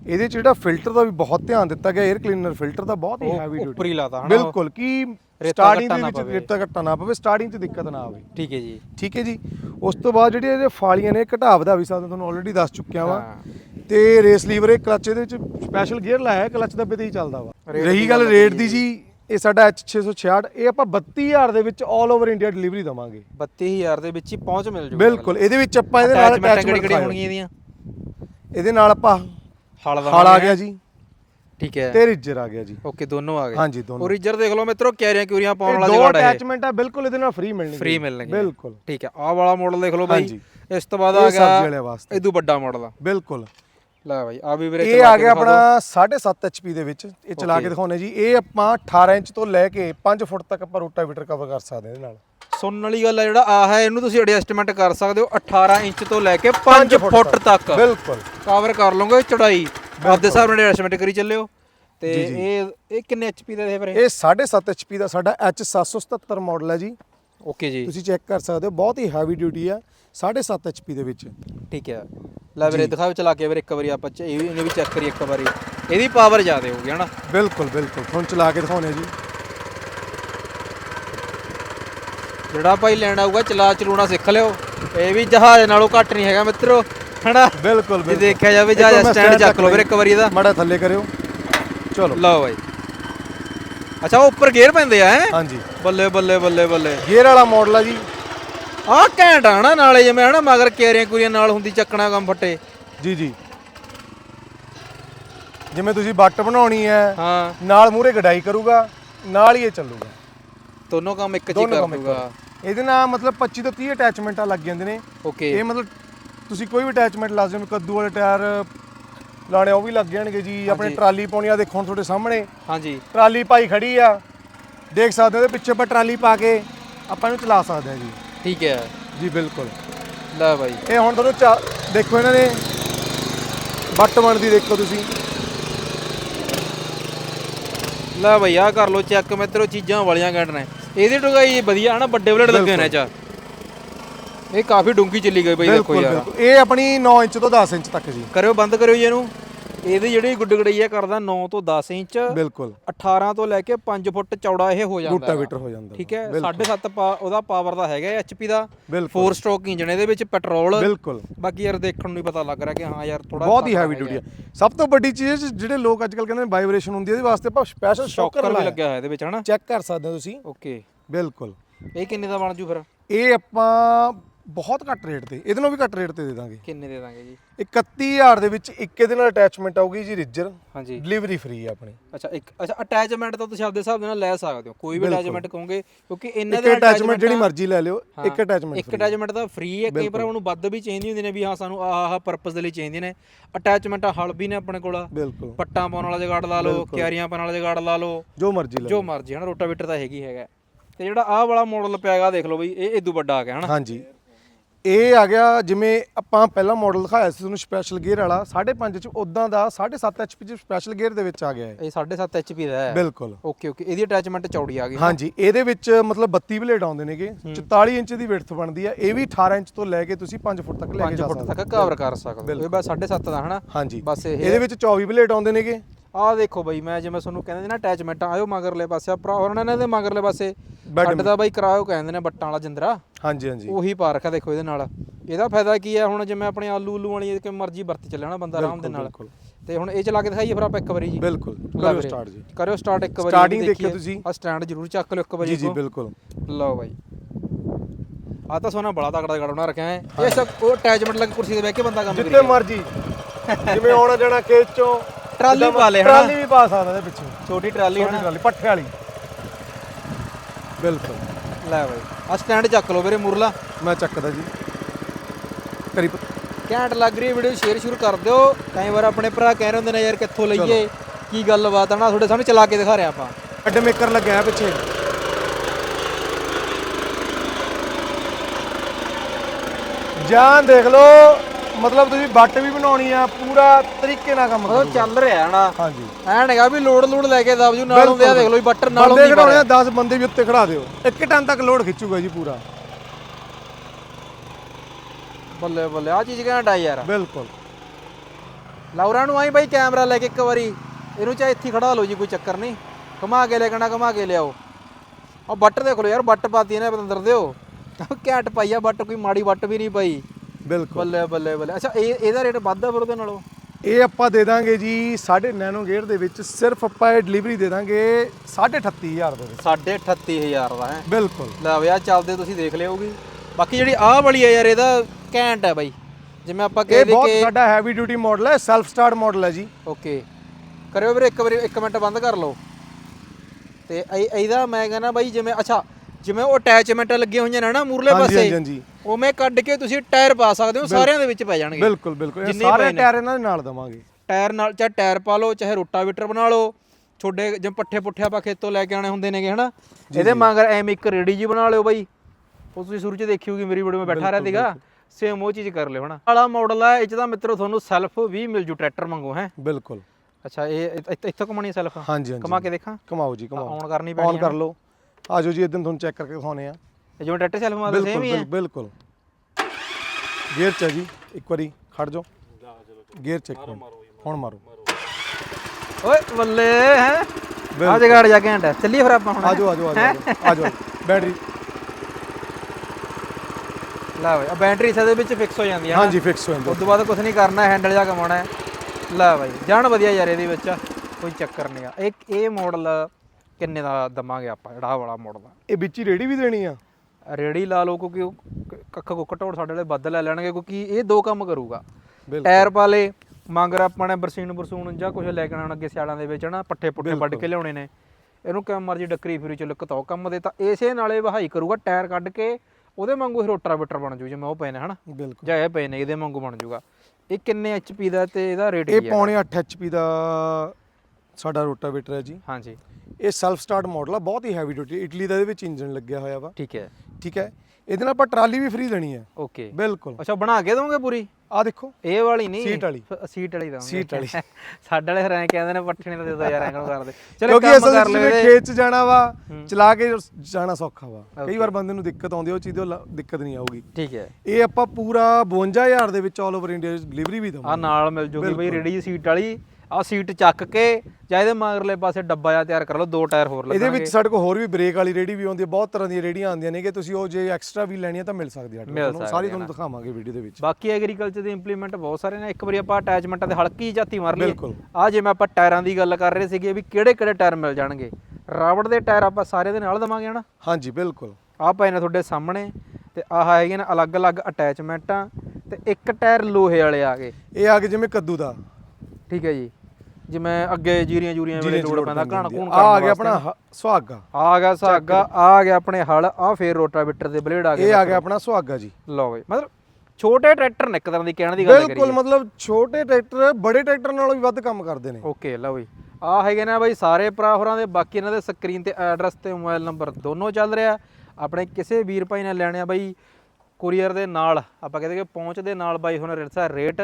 ਇਹਦੇ ਚ ਜਿਹੜਾ ਫਿਲਟਰ ਦਾ ਵੀ ਬਹੁਤ ਧਿਆਨ ਦਿੱਤਾ ਗਿਆ 에ਅਰ ਕਲੀਨਰ ਫਿਲਟਰ ਦਾ ਬਹੁਤ ਹੀ ਉਹ ਹੈਵੀ ਉੱਪਰ ਹੀ ਲਾਤਾ ਹਨਾ ਬਿਲਕੁਲ ਕੀ ਰੇਤਾ ਸਟਾਰਟਿੰਗ ਘੱਟਾ ਦੇ ਨਾ ਵਿੱਚ ਪਵੇ। ਰੇਤਾ ਘੱਟਾ ਨਾ ਪਵੇ ਸਟਾਰਟਿੰਗ 'ਚ ਦਿੱਕਤ ਨਾ ਆਵੇ। ਠੀਕ ਹੈ ਜੀ। ਠੀਕ ਹੈ ਜੀ। ਉਸ ਤੋਂ ਬਾਅਦ ਜਿਹੜੀਆਂ ਇਹਦੇ ਫਾਲੀਆਂ ਨੇ ਘਟਾ ਵਧਾ ਵੀ ਸਕਦਾ ਤੁਹਾਨੂੰ ਆਲਰੇਡੀ ਦੱਸ ਚੁੱਕਿਆ ਵਾਂ। ਹਾਂ। ਤੇ ਰੇਸ ਲੀਵਰ ਇਹ ਕਲੱਚ ਇਹਦੇ ਵਿੱਚ ਸਪੈਸ਼ਲ ਗੇਅਰ ਲਾਇਆ ਕਲੱਚ ਦੱਬੇ ਤੇ ਹੀ ਚੱਲਦਾ ਵਾ। ਰੇਟ ਰਹੀ ਗੱਲ ਗੱਲ ਰੇਟ ਦੀ ਜੀ ਇਹ ਸਾਡਾ H666 ਇਹ ਆਪਾਂ 32000 ਦੇ ਵਿੱਚ 올 ਓਵਰ ਇੰਡੀਆ ਡਿਲੀਵਰੀ ਦਵਾਂਗੇ। 32000 ਦੇ ਵਿੱਚ ਹੀ ਪਹੁੰਚ ਮਿਲ ਜੂਗਾ ਬਿਲਕੁਲ ਇਹਦੇ ਵਿੱਚ ਆਪਾਂ ਇਹਦੇ ਨਾਲ ਅਟੈਚਮੈਂਟ ਕਿਹੜੀ ਕਿਹੜੀ ਹੋਣਗੀਆਂ ਇਹਦੀਆਂ? ਇਹਦੇ ਨਾਲ ਆਪਾਂ ਹਲ ਹਲ ਆ ਗਿਆ ਜੀ। ਠੀਕ ਹੈ। ਤੇ ਰਿਜਰ ਆ ਗਿਆ ਜੀ। ਓਕੇ ਦੋਨੋਂ ਆ ਗਏ। ਹਾਂਜੀ ਦੋਨੋਂ। ਓਰੀਜਰ ਦੇਖ ਲਓ ਮਿੱਤਰੋ ਕੈਰੀਆਂ ਕਿਊਰੀਆਂ ਪਾਉਣ ਵਾਲਾ ਦੋ ਜਗਾੜ ਹੈ ਅਟੈਚਮੈਂਟ ਆ ਬਿਲਕੁਲ ਇਹਦੇ ਨਾਲ ਫ੍ਰੀ ਮਿਲਣਗੇ ਫ੍ਰੀ ਮਿਲਣਗੇ। ਬਿਲਕੁਲ। ਠੀਕ ਹੈ ਆਹ ਵਾਲਾ ਮਾਡਲ ਦੇਖ ਲਓ ਬਾਈ। ਇਸ ਤੋਂ ਬਾਅਦ ਆ ਸਬਜ਼ੀ ਗਿਆ। ਇਦੋਂ ਵੱਡਾ ਮਾਡਲ ਆ। ਬਿਲਕੁਲ। ਲੈ ਬਾਈ ਆ ਵੀ ਵੀਰੇ ਇਹ ਆ ਗਿਆ ਆਪਣਾ 7.5 HP ਦੇ ਵਿੱਚ। ਇਹ ਚਲਾ. ਕੇ ਦਿਖਾਉਨੇ ਜੀ। ਇਹ ਆਪਾਂ 18 ਇੰਚ ਤੋਂ ਲੈ ਕੇ 5 ਫੁੱਟ ਤੱਕ ਆਪਾਂ ਰੋਟਾਵੀਟਰ ਕਵਰ ਕਰ ਸਕਦੇ ਇਹਦੇ ਨਾਲ। ਸੁਣਨ ਵਾਲੀ ਗੱਲ ਆ ਜਿਹੜਾ ਆ ਹੈ ਇਹਨੂੰ ਤੁਸੀਂ ਐਡਜਸਟਮੈਂਟ ਕਰ ਸਕਦੇ ਹੋ 18 ਇੰਚ ਤੋਂ ਲੈ ਕੇ 5 ਪੰਜ ਫੁੱਟ ਤੱਕ। ਬਿਲਕੁਲ। ਕਵਰ ਕਰ ਲਓਗੇ ਚੜਾਈ। ਆਪਦੇ ਹਿਸਾਬ ਨਾਲ ਐਡਜਸਟਮੈਂਟ ਕਰੀ ਚੱਲਿਓ। ਤੇ ਇਹ ਇਹ ਕਿੰਨੇ ਐਚਪੀ ਦਾ ਇਹ ਵੀਰੇ? ਇਹ 7.5 HP ਦਾ ਸਾਡਾ H777 ਮਾਡਲ ਹੈ ਜੀ। ਓਕੇ ਜੀ। ਤੁਸੀਂ ਚੈੱਕ ਕਰ ਸਕਦੇ ਹੋ ਬਹੁਤ ਹੀ ਹੈਵੀ ਡਿਊਟੀ ਆ 7.5 HP ਦੇ ਵਿੱਚ। ਠੀਕ ਹੈ। ਲੈ ਵੀਰੇ ਦਿਖਾਓ ਚਲਾ ਕੇ ਵੀਰੇ ਇੱਕ ਵਾਰੀ ਆਪਾਂ ਇਹ ਵੀ ਇਹਨੇ ਵੀ ਚੈੱਕ ਕਰੀ ਇੱਕ ਵਾਰੀ। ਇਹਦੀ ਪਾਵਰ ਜ਼ਿਆਦਾ ਹੋਊਗੀ ਹਨਾ ਬਿਲਕੁਲ ਬਿਲਕੁਲ। ਤੁਹਾਨੂੰ ਚਲਾ ਕੇ ਦਿਖਾਉਨੇ ਜੀ। ਜਿਹੜਾ ਭਾਈ ਲੈਣ ਆਊਗਾ ਚਲਾ ਚਲੂਣਾ ਸਿੱਖ ਲਿਓ। ਇਹ ਵੀ ਜਹਾਜ਼ ਨਾਲੋਂ ਘੱਟ ਨਹੀਂ ਹੈਗਾ ਮਿੱਤਰੋ ਹਨਾ? ਬਿਲਕੁਲ ਜੇ ਬਿਲਕੁਲ। ਦੇਖਿਆ ਜਾਵੇ ਜਹਾਜ਼ ਸਟੈਂਡ ਚੱਕ ਲਓ ਵੀਰੇ ਇੱਕ ਵਾਰੀ ਇਹਦਾ। ਮਾੜਾ ਥੱਲੇ ਕਰਿਓ। ਚਲੋ। ਲਓ ਬਾਈ। ਅੱਛਾ ਉਹ ਉੱਪਰ ਗੇਅਰ ਪੈਂਦੇ ਆ ਹੈ? ਹਾਂਜੀ। ਬੱਲੇ ਬੱਲੇ ਬੱਲੇ ਬੱਲੇ। ਗੇਅਰ ਵਾਲਾ ਮਾਡਲ ਆ ਜੀ। ਆਹ ਘੈਂਟ ਆ ਨਾ ਨਾਲੇ ਜਿਵੇਂ ਹਨਾ? ਮਗਰ ਕੇਰੀਆਂ ਕੁਰੀਆਂ ਨਾਲ ਹੁੰਦੀ ਚੱਕਣਾ ਕੰਮ ਫੱਟੇ। ਜੀ ਜੀ। ਜਿਵੇਂ ਤੁਸੀਂ ਬੱਟ ਬਣਾਉਣੀ ਹੈ ਹਾਂ। ਨਾਲ ਮੂਰੇ ਗਡਾਈ ਕਰੂਗਾ ਨਾਲ ਹੀ ਇਹ ਚੱਲੂਗਾ। ਦੋਨੋਂ ਕੰਮ ਇੱਕ ਹੀ ਦੋਨੋਂ ਕਰ ਕੰਮ ਇੱਕ। ਦੂਗਾ ਇਹਦੇ ਨਾਲ ਮਤਲਬ 25 ਤੋਂ 30 ਅਟੈਚਮੈਂਟਾਂ ਲੱਗ ਜਾਂਦੇ ਨੇ। ਓਕੇ ਇਹ ਮਤਲਬ ਤੁਸੀਂ ਕੋਈ ਵੀ ਅਟੈਚਮੈਂਟ ਲਾ ਸਕਦੇ ਹੋ ਕੱਦੂ ਵਾਲੇ ਟਾਇਰ ਲਾਣੇ ਉਹ ਵੀ ਲੱਗ ਜਾਣਗੇ ਜੀ। ਆਪਣੇ ਟਰਾਲੀ ਪਾਉਣੀ ਆ ਦੇਖੋ ਹੁਣ ਤੁਹਾਡੇ ਸਾਹਮਣੇ। ਹਾਂਜੀ। ਟਰਾਲੀ ਪਾਈ ਖੜੀ ਆ। ਦੇਖ ਸਕਦੇ ਹੋ ਉਹਦੇ ਪਿੱਛੇ ਆਪਾਂ ਟਰਾਲੀ ਪਾ ਕੇ ਆਪਾਂ ਇਹਨੂੰ ਚਲਾ ਸਕਦੇ ਹਾਂ ਜੀ। ਠੀਕ ਹੈ। ਜੀ ਬਿਲਕੁਲ। ਲੈ ਬਾਈ। ਇਹ ਹੁਣ ਤੁਹਾਨੂੰ ਚਾ- ਦੇਖੋ ਇਹਨਾਂ ਨੇ ਬੱਟ ਬਣਦੀ ਦੇਖੋ ਤੁਸੀਂ। ਲੈ ਬਈ ਆ ਕਰ ਲੋ ਚੈੱਕ ਮਿੱਤਰੋ ਚੀਜ਼ਾਂ ਵਾਲੀਆਂ ਨੇ। ਇਹਦੀ ਟੁਗਾਈ ਵਧੀਆ ਹਨਾ ਵੱਡੇ ਬਲੇਡ ਲੱਗੇ ਨੇ ਚ ਇਹ ਕਾਫੀ ਡੂੰਗੀ ਚੱਲੀ ਗਈ ਬਈ ਦੇਖੋ ਬਿਲਕੁਲ ਯਾਰ। ਬਿਲਕੁਲ। ਇਹ ਆਪਣੀ 9 ਇੰਚ ਤੋਂ 10 ਇੰਚ ਤੱਕ ਜੀ। ਕਰਿਓ ਬੰਦ ਕਰਿਓ ਜੀ ਇਹਨੂੰ। ਇਹਦੀ ਜਿਹੜੀ ਗੁੱਡ ਗੜਈਆ ਕਰਦਾ 9 ਤੋਂ 10 ਇੰਚ ਬਿਲਕੁਲ। 18 ਤੋਂ ਲੈ ਕੇ 5 ਫੁੱਟ ਚੌੜਾ ਇਹ ਹੋ ਜਾਂਦਾ। ਰੂਟਾਵੀਟਰ ਹੋ ਜਾਂਦਾ। ਠੀਕ ਹੈ 7.5 ਉਹਦਾ ਪਾਵਰ ਦਾ ਹੈਗਾ ਐਚਪੀ ਦਾ। ਬਿਲਕੁਲ। 4 ਸਟ੍ਰੋਕ ਇੰਜਨ ਇਹਦੇ ਵਿੱਚ ਪੈਟਰੋਲ ਬਿਲਕੁਲ। ਬਾਕੀ ਯਾਰ ਦੇਖਣ ਨੂੰ ਹੀ ਪਤਾ ਲੱਗ ਰਿਹਾ ਕਿ ਹਾਂ ਯਾਰ ਥੋੜਾ ਬਹੁਤ ਹੀ ਹੈਵੀ ਡਿਊਟੀ ਹੈ। ਸਭ ਤੋਂ ਵੱਡੀ ਚੀਜ਼ ਜਿਹੜੇ ਲੋਕ ਅੱਜ ਕੱਲ ਕਹਿੰਦੇ ਨੇ ਵਾਈਬ੍ਰੇਸ਼ਨ ਹੁੰਦੀ ਹੈ ਇਹਦੇ ਵਾਸਤੇ ਆਪਾਂ ਸਪੈਸ਼ਲ ਸ਼ੌਕਰ ਵੀ ਲੱਗਿਆ ਹੋਇਆ ਇਹਦੇ ਵਿੱਚ ਹਨਾ? ਚੈੱਕ ਕਰ ਸਕਦੇ ਹੋ ਤੁਸੀਂ। ਓਕੇ ਬਿਲਕੁਲ। ਇਹ ਕਿੰਨੇ ਦਾ ਬਣ ਜੂ ਫਿਰ? ਇਹ ਆਪਾਂ ਬਹੁਤ ਘੱਟ ਰੇਟ ਤੇ ਇਹਦੇ ਨਾਲੋਂ ਵੀ ਘੱਟ ਰੇਟ ਤੇ ਦੇ ਦਾਂਗੇ। ਕਿੰਨੇ ਦੇ ਦਾਂਗੇ ਜੀ? 31000 ਦੇ ਵਿੱਚ ਇੱਕ ਇਹਦੇ ਨਾਲ ਅਟੈਚਮੈਂਟ ਆਊਗੀ ਜੀ ਰਿਜਰ ਹਾਂਜੀ। ਡਿਲੀਵਰੀ ਫ੍ਰੀ ਹੈ ਆਪਣੀ। ਅੱਛਾ ਇੱਕ ਅੱਛਾ ਅਟੈਚਮੈਂਟ ਤਾਂ ਤੁਸੀਂ ਆਪਦੇ ਹਿਸਾਬ ਦੇ ਨਾਲ ਲੈ ਸਕਦੇ ਹੋ ਕੋਈ ਵੀ ਅਟੈਚਮੈਂਟ ਕਹੋਗੇ ਕਿਉਂਕਿ ਇਹਨਾਂ ਇੱਕ ਦੇ ਅਟੈਚਮੈਂਟ ਜਿਹੜੀ ਮਰਜ਼ੀ ਲੈ ਲਿਓ ਇੱਕ ਅਟੈਚਮੈਂਟ ਇੱਕ ਅਟੈਚਮੈਂਟ ਤਾਂ ਫ੍ਰੀ ਹੈ ਕਈ ਵਾਰ ਉਹਨੂੰ ਵੱਧ ਵੀ ਚਾਹੀਦੀ ਹੁੰਦੀ ਨੇ ਵੀ ਹਾਂ ਸਾਨੂੰ ਆਹ ਆਹ ਪਰਪਸ ਦੇ ਲਈ ਚਾਹੀਦੀਆਂ ਨੇ। ਅਟੈਚਮੈਂਟ ਹਲ ਵੀ ਨੇ ਆਪਣੇ ਕੋਲ। ਬਿਲਕੁਲ। ਪੱਟਾਂ ਪਾਉਣ ਵਾਲਾ ਜਗਾੜ ਲਾ ਲਓ ਕਿਆਰੀਆਂ ਪਾਉਣ ਵਾਲਾ ਜਗਾੜ ਲਾ ਲਓ। ਜੋ ਮਰਜ਼ੀ ਲੈ ਜੋ ਮਰਜ਼ੀ ਹਨਾ ਰੋਟਾਵੇਟਰ ਤਾਂ ਹੈਗੀ ਹੈਗਾ। ਤੇ ਜਿਹੜਾ ਆਹ ਵਾਲਾ ਮਾਡਲ ਪਿਆਗਾ ਦੇਖ ਲਓ ਬਈ ਇਹ ਇਦੋਂ ਵੱਡਾ ਆ ਗਿਆ ਹਨਾ? ਹਾਂਜੀ। ਇਹ ਆ ਗਿਆ ਜਿਵੇਂ ਆਪਾਂ ਪਹਿਲਾ ਮਾਡਲ ਦਿਖਾਇਆ ਸੀ ਤੁਹਾਨੂੰ ਸਪੈਸ਼ਲ ਗੇਅਰ ਵਾਲਾ 5.5 ਚ ਉਦਾਂ ਦਾ 7.5 ਐਚਪੀ ਚ ਸਪੈਸ਼ਲ ਗੇਅਰ ਦੇ ਵਿੱਚ ਆ ਗਿਆ ਹੈ ਇਹ 7.5 ਐਚਪੀ ਦਾ ਹੈ। ਬਿਲਕੁਲ। ਓਕੇ ਓਕੇ ਇਹਦੀ ਅਟੈਚਮੈਂਟ ਚੌੜੀ ਆ ਗਈ। ਹਾਂਜੀ ਇਹਦੇ ਵਿੱਚ ਮਤਲਬ 32 ਬਲੇਡ ਆਉਂਦੇ ਨੇਗੇ 44 ਇੰਚ ਦੀ ਵਿਡਥ ਬਣਦੀ ਆ ਇਹ ਵੀ 18 ਇੰਚ ਤੋਂ ਲੈ ਕੇ ਤੁਸੀਂ 5 ਫੁੱਟ ਤੱਕ ਲੈ ਕੇ 5 ਜਾ ਫੁੱਟ ਸਕਦੇ ਤੱਕ ਕਵਰ ਕਰ ਸਕਦੇ ਹੋ। ਇਹ ਬਸ 7.5 ਦਾ ਹਨਾ? ਹਾਂਜੀ। ਬਸ ਇਹ ਇਹਦੇ ਵਿੱਚ 24 ਬਲੇਡ ਆਉਂਦੇ ਨੇਗੇ। ਆਹ ਦੇਖੋ ਬਈ ਮੈਂ ਜਿਵੇਂ ਤੁਹਾਨੂੰ ਕਹਿੰਦਾ ਨਾ ਅਟੈਚਮੈਂਟ ਆਇਓ ਮਗਰਲੇ ਪਾਸੇ। ਭਰਾ ਉਹਨਾਂ ਨੇ ਇਹਦੇ ਮਗਰਲੇ ਪਾਸੇ। ਅੱਡ ਦਾ ਬਾਈ ਕਰਾਇਓ ਕਹਿੰਦੇ ਨੇ ਬੱਟਾਂ ਵਾਲਾ ਜਿੰਦਰਾ। ਹਾਂਜੀ ਹਾਂਜੀ। ਉਹੀ ਪਾ ਰੱਖਿਆ ਦੇਖੋ ਇਹਦੇ ਨਾਲ। ਇਹਦਾ ਫਾਇਦਾ ਕੀ ਹੈ ਹੁਣ ਜਿਵੇਂ ਆਪਣੇ ਆਲੂ ਉਲੂ ਵਾਲੀ ਕਿ ਮਰਜ਼ੀ ਵਰਤ ਚੱਲੇ ਨਾ ਬੰਦਾ ਆਰਾਮ ਦੇ ਨਾਲ। ਤੇ ਹੁਣ ਇਹ ਚਲਾ ਕੇ ਦਿਖਾਈਏ ਫਿਰ ਆਪਾਂ ਇੱਕ ਵਾਰੀ ਜੀ। ਬਿਲਕੁਲ ਕਰੋ ਸਟਾਰਟ ਜੀ। ਕਰਿਓ ਸਟਾਰਟ ਇੱਕ ਵਾਰੀ Starting ਦੇਖਿਓ ਤੁਸੀਂ। ਆ ਸਟੈਂਡ ਜ਼ਰੂਰ ਚੱਕ ਲਿਓ ਇੱਕ ਵਾਰੀ ਜੀ ਜੀ। ਬਿਲਕੁਲ। ਲਓ ਬਾਈ। ਆ ਤਾਂ ਸੋਨਾ ਬੜਾ ਤਕੜਾ ਗੜ ਬਣਾ ਰੱਖਿਆ ਹੈ। ਇਹ ਸਭ ਉਹ ਅਟੈਚਮੈਂਟ ਲੱਗ ਕੁਰਸੀ ਤੇ ਬਹਿ ਕੇ ਬੰਦਾ ਕੰਮ ਕਰੀ ਜਿੱਥੇ ਮਰਜ਼ੀ। ਜਿਵੇਂ ਆਉਣਾ ਜਾਣਾ ਖੇਤ ਚੋਂ। ਟਰਾਲੀ ਪਾ ਲੈ ਹਨਾ? ਟਰਾਲੀ ਵੀ ਪਾ ਸਕਦਾ ਇਹਦੇ ਪਿੱਛੇ। ਛੋਟੀ ਟਰਾਲੀ ਛੋਟੀ ਟਰਾਲੀ ਪੱਠੇ ਵਾਲੀ। ਬਿਲਕੁਲ। ਲੈ ਬਾਈ ਆ ਸਟੈਂਡ ਚੱਕ ਲਓ ਵੀਰੇ ਮੁਰਲਾ। ਮੈਂ ਚੱਕਦਾ ਜੀ। ਕਰੀ ਘੈਂਟ ਲੱਗ ਰਹੀ ਵੀਡੀਓ ਸ਼ੇਅਰ ਸ਼ੁਰੂ ਕਰ ਦਿਓ। ਕਈ ਵਾਰ ਆਪਣੇ ਭਰਾ ਕਹਿ ਰਹੇ ਹੁੰਦੇ ਨੇ ਯਾਰ ਕਿੱਥੋਂ ਲਈਏ? ਕੀ ਗੱਲਬਾਤ ਆ? ਨਾ ਤੁਹਾਡੇ ਸਾਹਮਣੇ ਚਲਾ ਕੇ ਦਿਖਾ ਰਿਹਾ ਆਪਾਂ। ਅੱਡ ਮੇਕਰ ਲੱਗਿਆ ਹੈ ਪਿੱਛੇ। ਜਾਨ ਦੇਖ ਲਓ। ਮਤਲਬ ਤੁਸੀਂ ਬੱਟ ਵੀ ਬਣਾਉਣੀ ਆ ਪੂਰਾ ਤਰੀਕੇ ਨਾਲ ਕੰਮ ਉਹ ਚੱਲ ਰਿਹਾ ਹਨਾ ਹਾਂਜੀ। ਐਨ ਹੈਗਾ ਵੀ ਲੋਡ ਲੋਡ ਲੈ ਕੇ ਦਬ ਜੂ ਨਾਲ ਹੁੰਦੇ ਆ ਦੇਖ ਲਓ ਜੀ ਬੱਟਰ ਨਾਲ ਬੰਦੇ ਹੁੰਦੀ ਖੜਾਉਣੇ ਆ 10 ਬੰਦੇ ਵੀ ਉੱਤੇ ਖੜਾ ਦਿਓ। ਇੱਕ ਟਨ ਤੱਕ ਲੋਡ ਖਿੱਚੂਗਾ ਜੀ ਪੂਰਾ। ਬੱਲੇ ਬੱਲੇ ਆ ਚੀਜ਼ ਘੈਂਟ ਆ ਯਾਰ। ਬਿਲਕੁਲ। ਲੌਰਾ ਨੂੰ ਆਈ ਬਾਈ ਕੈਮਰਾ ਲੈ ਕੇ ਇੱਕ ਵਾਰੀ। ਇਹਨੂੰ ਚਾਹੇ ਇੱਥੇ ਹੀ ਖੜਾ ਲਓ ਜੀ ਕੋਈ ਚੱਕਰ ਨਹੀਂ। ਘੁਮਾ ਕੇ ਲੈ ਕਣਾ ਘੁਮਾ ਕੇ ਲਿਆਓ। ਆ ਬੱਟ ਦੇਖ ਲਓ ਯਾਰ ਬੱਟ ਪਾਤੀ ਨੇ ਬਤੰਦਰ ਦਿਓ। ਘੈਂਟ ਪਾਈ ਆ ਬੱਟ ਕੋਈ ਮਾੜੀ ਬੱਟ ਵੀ ਨਹੀਂ ਪਈ। ਬਿਲਕੁਲ। ਬੱਲੇ ਬੱਲੇ ਬੱਲੇ। ਅੱਛਾ ਇਹ ਇਹਦਾ ਰੇਟ ਵੱਧਦਾ ਫਿਰ ਉਹਦੇ ਨਾਲੋਂ? ਇਹ ਆਪਾਂ ਦੇ ਦਾਂਗੇ ਜੀ 9.5 ਨੈਨੋ ਗੇਅਰ ਦੇ ਵਿੱਚ ਸਿਰਫ ਆਪਾਂ ਇਹ ਡਿਲੀਵਰੀ ਦੇ ਦਾਂਗੇ 38500 ਦੇ ਵਿੱਚ। 38500 ਦਾ ਹੈ? ਬਿਲਕੁਲ। ਲੈ ਵਿਆਹ ਚੱਲਦੇ ਤੁਸੀਂ ਦੇਖ ਲਿਓਗੀ ਬਾਕੀ ਜਿਹੜੀ ਆਹ ਵਾਲੀ ਹੈ ਯਾਰ ਇਹਦਾ ਘੈਂਟ ਹੈ ਬਾਈ। ਜਿਵੇਂ ਆਪਾਂ ਇਹ ਕਹਿੰਦੇ ਬਹੁਤ ਕਿ ਸਾਡਾ ਹੈਵੀ ਡਿਊਟੀ ਮਾਡਲ ਹੈ ਸੈਲਫ ਸਟਾਰਟ ਮਾਡਲ ਹੈ ਜੀ। ਓਕੇ ਕਰਿਓ ਵੀਰੇ ਇੱਕ ਵਾਰੀ ਇੱਕ ਮਿੰਟ ਬੰਦ ਕਰ ਲਓ। ਤੇ ਇਹ- ਇਹਦਾ ਮੈਂ ਕਹਿੰਦਾ ਬਾਈ ਜਿਵੇਂ ਅੱਛਾ ਜਿਵੇਂ ਉਹ ਅਟੈਚਮੈਂਟ ਲੱਗੀਆਂ ਹੋਈਆਂ ਨੇ ਨਾ ਮੂਰਲੇ ਹਾਂਜੀ ਹਾਂਜੀ ਪਾਸੇ ਹਾਂਜੀ। ਉਵੇਂ ਕੱਢ ਕੇ ਤੁਸੀਂ ਟਾਇਰ ਪਾ ਸਕਦੇ ਹੋ ਸਾਰਿਆਂ ਦੇ ਵਿੱਚ ਪੈ ਜਾਣਗੇ। ਬਿਲਕੁਲ ਬਿਲਕੁਲ। ਇਹ ਜਿੰਨੇ ਸਾਰੇ ਪਏ ਨੇ। ਟਾਇਰ ਇਹਨਾਂ ਦੇ ਨਾਲ ਦਵਾਂਗੇ। ਟਾਇਰ ਨਾਲ ਚਾਹੇ ਟਾਇਰ ਪਾ ਲਓ ਚਾਹੇ ਰੋਟਾਵੇਟਰ ਬਣਾ ਲਓ ਛੋਡੇ ਜਿਵੇਂ ਪੱਠੇ ਪੁੱਠੇ ਆਪਾਂ ਖੇਤੋਂ ਲੈ ਕੇ ਆਣੇ ਹੁੰਦੇ ਨੇਗੇ ਹਨਾ? ਇਹਦੇ ਮਗਰ ਐਵੇਂ ਇੱਕ ਰੇੜੀ ਜੀ ਬਣਾ ਲਿਓ ਬਾਈ। ਉਹ ਤੁਸੀਂ ਸ਼ੁਰੂ ਚ ਦੇਖੀ ਮੇਰੀ ਵੀਡੀਓ ਮੈਂ ਬੈਠਾ ਰਿਹਾ ਸੀਗਾ। ਸੇਮ ਉਹ ਚੀਜ਼ ਕਰ ਲਿਓ ਹਨਾ? ਵਾਲਾ ਮਾਡਲ ਹੈ ਇਹ ਚ ਤਾਂ ਮਿੱਤਰੋ ਤੁਹਾਨੂੰ ਸੈਲਫ ਵੀ ਮਿਲ ਜੂ ਟਰੈਕਟਰ ਵਾਂਗੂ ਹੈ? ਬਿਲਕੁਲ। ਅੱਛਾ ਇਹ ਇੱਥੇ- ਇੱਥੇ- ਇੱਥੋਂ ਕਮਾਣੀ ਸੈਲਫ ਹਾਂਜੀ ਹਾਂਜੀ। ਕਮਾ ਕੇ ਦੇਖਾਂ? ਕਮਾਓ ਜੀ ਕਮਾਓ। ਆਨ ਕਰਨੀ ਪੈਣੀ ਕਰ ਲਓ। ਆਜੋ ਜੀ ਇਦਾਂ ਤੁਹਾਨੂੰ ਚੈੱਕ ਕਰਕੇ ਦਿਖਾਉਣੇ ਆ ਜਿਵੇਂ ਟਰੈਕਟਰ ਸੈਲਫ ਮਾਡਲ ਸੇਮ ਬਿਲਕੁਲ ਹੀ ਹੈ। ਬਿਲ- ਬਿਲਕੁਲ। ਗੇਅਰ ਚ ਹੈ ਜੀ ਇੱਕ ਵਾਰੀ ਖੜ ਜਾਓ। ਗੇਅਰ ਚੈੱਕ ਹੁਣ ਮਾਰੋ। ਓਏ ਬੱਲੇ ਹੈ? ਆ ਜਗਾੜ ਜਾ ਕੇ ਹੰਡਾ ਚੱਲੀਏ ਫਿਰ ਆਪਾਂ ਹੁਣ ਆਜੋ ਆਜੋ ਆਜੋ ਆਜੋ। ਬੈਟਰੀ। ਲੈ ਬਾਈ ਆ ਬੈਟਰੀ ਸਾਡੇ ਵਿੱਚ ਫਿਕਸ ਹੋ ਜਾਂਦੀ ਹੈ ਹਾਂਜੀ ਫਿਕਸ ਹੋ ਜਾਂਦਾ ਉਸ ਤੋਂ ਬਾਅਦ ਕੁਝ ਨਹੀਂ ਕਰਨਾ ਹੈਂਡਲ ਜਾ ਕਮਾਉਣਾ ਹੈ। ਲੈ ਬਾਈ ਜਾਣ ਵਧੀਆ ਯਾਰ ਇਹਦੇ ਵਿੱਚ ਕੋਈ ਚੱਕਰ ਨਹੀਂ ਆ। ਇਹ ਇਹ ਮਾਡਲ ਕਿੰਨੇ ਦਾ ਦਵਾਂਗੇ ਆਪਾਂ ਜਿਹੜਾ ਵਾਲਾ ਮਾਡਲ ਇਹ ਵਿੱਚ ਹੀ ਰੇੜੀ ਵੀ ਦੇਣੀ ਆ। ਰੇੜੀ ਲਾ ਲਓ ਕਿਉਂਕਿ ਉਹ ਕ- ਕੱਖ ਕੁੱਕ ਢੋੜ ਸਾਡੇ ਵਾਲੇ ਵੱਧ ਲੈ ਲੈਣਗੇ ਕਿਉਂਕਿ ਇਹ ਦੋ ਕੰਮ ਕਰੂਗਾ। ਟਾਇਰ ਪਾ ਲੇ ਮੰਗਰ ਆਪਾਂ ਨੇ ਬਰਸੀਨ ਬਰਸੂਨ ਜਾਂ ਕੁਝ ਲੈ ਕੇ ਆਉਣਾ ਅੱਗੇ ਸਿਆਲਾਂ ਦੇ ਵਿੱਚ ਹਨਾ ਪੱਠੇ ਪੁੱਠੇ ਵੱਢ ਕੇ ਲਿਆਉਣੇ ਨੇ। ਇਹਨੂੰ ਕਿਵੇਂ ਮਰਜ਼ੀ ਡੱਕਰੀ ਫਿਰੀ ਚ ਲੁੱਕ ਤਾਓ ਕੰਮ ਦੇ ਤਾਂ ਇਸੇ ਨਾਲੇ ਵਹਾਈ ਕਰੂਗਾ ਟਾਇਰ ਕੱਢ ਕੇ ਉਹਦੇ ਵਾਂਗੂ ਹੀ ਰੋਟਾਵੇਟਰ ਬਣ ਜੂ ਜਿਵੇਂ ਉਹ ਪਏ ਨੇ ਹਨਾ। ਜਾਂ ਇਹ ਪਏ ਨੇ ਇਹਦੇ ਵਾਂਗੂ ਬਣ ਜੂਗਾ। ਇਹ ਕਿੰਨੇ HP ਦਾ ਤੇ ਇਹਦਾ ਰੇਟ ਇਹ ਕੀ ਹੈ ਪੌਣੇ 8 HP ਦਾ ਸਾਡਾ ਰੋਟਾਵੇਟਰ ਹੈ ਜੀ। ਹਾਂਜੀ। ਇਹ ਸੈਲਫ ਸਟਾਰਟ ਮਾਡਲ ਆ ਬਹੁਤ ਹੀ ਹੈਵੀ ਡਿਊਟੀ ਇਟਲੀ ਦਾ ਇਹਦੇ ਵਿੱਚ ਇੰਜਨ ਲੱਗਿਆ ਹੋਇਆ ਵਾ। ਠੀਕ ਹੈ। ਠੀਕ ਹੈ? ਇਹਦੇ ਨਾਲ ਆਪਾਂ ਟਰਾਲੀ ਵੀ ਫ੍ਰੀ ਦੇਣੀ ਹੈ। ਓਕੇ ਬਿਲਕੁਲ। ਅੱਛਾ ਬਣਾ ਕੇ ਦੋਗੇ ਪੂਰੀ? ਆ ਦੇਖੋ। ਇਹ ਵਾਲੀ ਨਹੀਂ। ਸੀਟ ਵਾਲੀ। ਸੀਟ ਵਾਲੀ ਦੋਗੇ ਸੀਟ ਵਾਲੀ। [LAUGHS] ਸਾਡੇ ਵਾਲੇ ਹਰਾਂ ਕਹਿੰਦੇ ਨੇ ਪੱਠਣੀ ਦੇ ਦੋ ਯਾਰ ਐਂ ਕਰਦੇ? [LAUGHS] ਚਲੋ ਕੰਮ ਕਰ ਇਹਦੇ ਖੇਤ 'ਚ ਜਾਣਾ ਵਾ ਚਲਾ ਕੇ ਜਾਣਾ ਸੌਖਾ ਵਾ। ਕਈ. ਵਾਰ ਬੰਦੇ ਨੂੰ ਦਿੱਕਤ ਆਉਂਦੀ ਆ, ਉਹ ਚੀਜ਼ ਦੀ ਦਿੱਕਤ ਨਹੀਂ ਆਊਗੀ। ਠੀਕ ਹੈ। ਇਹ ਆਪਾਂ ਪੂਰਾ 52000 ਦੇ ਵਿੱਚ ਆਲ ਓਵਰ ਇੰਡੀਆ ਡਿਲੀਵਰੀ ਵੀ ਆ ਦਵਾਂਗੇ ਨਾਲ ਮਿਲ ਜੂਗੀ ਬਈ। ਰੇੜੀ ਸੀਟ ਵਾਲੀ। ਆ ਸੀਟ ਚੱਕ ਕੇ ਜਾਂ ਇਹਦੇ ਮਗਰਲੇ ਪਾਸੇ ਡੱਬਾ ਜਿਹਾ ਤਿਆਰ ਕਰ ਲਓ ਦੋ ਟਾਇਰ ਹੋਰ ਇਹਦੇ ਲੱਗਣਗੇ। ਵਿੱਚ ਸਾਡੇ ਕੋਲ ਹੋਰ ਵੀ ਬ੍ਰੇਕ ਵਾਲੀ ਰੇੜੀ ਵੀ ਆਉਂਦੀ ਹੈ ਬਹੁਤ ਤਰ੍ਹਾਂ ਦੀਆਂ ਰੇੜੀਆਂ ਆਉਂਦੀਆਂ ਨੇ ਕਿ ਤੁਸੀਂ ਉਹ ਜੇ ਐਕਸਟਰਾ ਵੀ ਲੈਣੀ ਹੈ ਤਾਂ ਮਿਲ ਸਕਦੀ ਹੈ ਤੁਹਾਨੂੰ ਸਾਰੀ ਤੁਹਾਨੂੰ ਦਿਖਾਵਾਂਗੇ ਵੀਡੀਓ ਦੇ ਵਿੱਚ। ਬਾਕੀ ਐਗਰੀਕਲਚਰ ਦੇ ਇੰਪਲੀਮੈਂਟ ਬਹੁਤ ਸਾਰੇ ਨੇ। ਇੱਕ ਵਾਰੀ ਆਪਾਂ ਅਟੈਚਮੈਂਟਾਂ ਤੇ ਹਲਕੀ ਜਿਹੀ ਝਾਤੀ ਮਾਰ ਬਿਲਕੁਲ। ਆ ਜਿਵੇਂ ਆਪਾਂ ਟਾਇਰਾਂ ਦੀ ਗੱਲ ਕਰ ਰਹੇ ਸੀਗੇ ਵੀ ਕਿਹੜੇ ਕਿਹੜੇ ਟਾਇਰ ਮਿਲ ਜਾਣਗੇ। ਰਾਵੜ ਦੇ ਟਾਇਰ ਆਪਾਂ ਸਾਰੇ ਦੇ ਨਾਲ ਦਵਾਂਗੇ ਹਨਾ? ਹਾਂਜੀ ਬਿਲਕੁਲ। ਆਹ ਪਏ ਨੇ ਤੁਹਾਡੇ ਸਾਹਮਣੇ ਤੇ ਆਹ ਹੈਗੇ ਨੇ ਅਲੱਗ-ਅਲੱਗ ਅਟੈਚਮੈਂਟਾਂ ਤੇ ਇੱਕ ਟਾਇਰ ਲੋਹੇ ਵਾਲੇ ਆ ਗਏ। ਇਹ ਆ ਕੇ ਜਿਵੇਂ ਕੱਦੂ ਦਾ। ਠੀਕ ਹੈ ਜੀ। ਜਿਵੇਂ ਅੱਗੇ ਜੀਰੀਆਂ ਜੂਰੀਆਂ ਵੇਲੇ ਲੋੜ ਪੈਂਦਾ ਘਣ ਘੂਣ ਆ। ਆ ਗਿਆ ਆਪਣਾ ਸੁਹਾਗਾ। ਆ ਗਿਆ ਸਾਗਾ ਆ ਗਿਆ ਆਪਣੇ ਹਲ ਆ ਫੇਰ ਰੋਟਾਵੇਟਰ ਦੇ ਬਲੇਡ ਆ ਗਏ ਇਹ ਆ ਗਿਆ ਆਪਣਾ ਸੁਹਾਗਾ ਜੀ। ਲਓ ਬਈ ਮਤਲਬ ਛੋਟੇ ਟਰੈਕਟਰ ਨੇ ਇੱਕ ਤਰ੍ਹਾਂ ਦੀ ਕਹਿਣ ਦੀ ਗੱਲ ਬਿਲਕੁਲ ਕਰੀਏ। ਮਤਲਬ ਛੋਟੇ ਟਰੈਕਟਰ ਬੜੇ ਟਰੈਕਟਰ ਨਾਲੋਂ ਵੀ ਵੱਧ ਕੰਮ ਕਰਦੇ ਨੇ। ਓਕੇ ਲਓ ਬਈ। ਆ ਹੈਗੇ ਨੇ ਬਈ ਸਾਰੇ ਭਰਾ ਹੋਰਾਂ ਦੇ ਬਾਕੀ ਇਹਨਾਂ ਦੇ ਸਕਰੀਨ ਤੇ ਐਡਰੈਸ ਤੇ ਮੋਬਾਈਲ ਨੰਬਰ ਦੋਨੋਂ ਚੱਲ ਰਿਹਾ। ਆਪਣੇ ਕਿਸੇ ਵੀਰ ਭਾਈ ਨੇ ਲੈਣੇ ਆ ਬਈ ਕੁਰੀਅਰ ਦੇ ਨਾਲ ਆਪਾਂ ਕਹਿੰਦੇ ਕਿ ਪਹੁੰਚ ਦੇ ਨਾਲ ਬਾਈ ਹੁਣ ਰੇਟ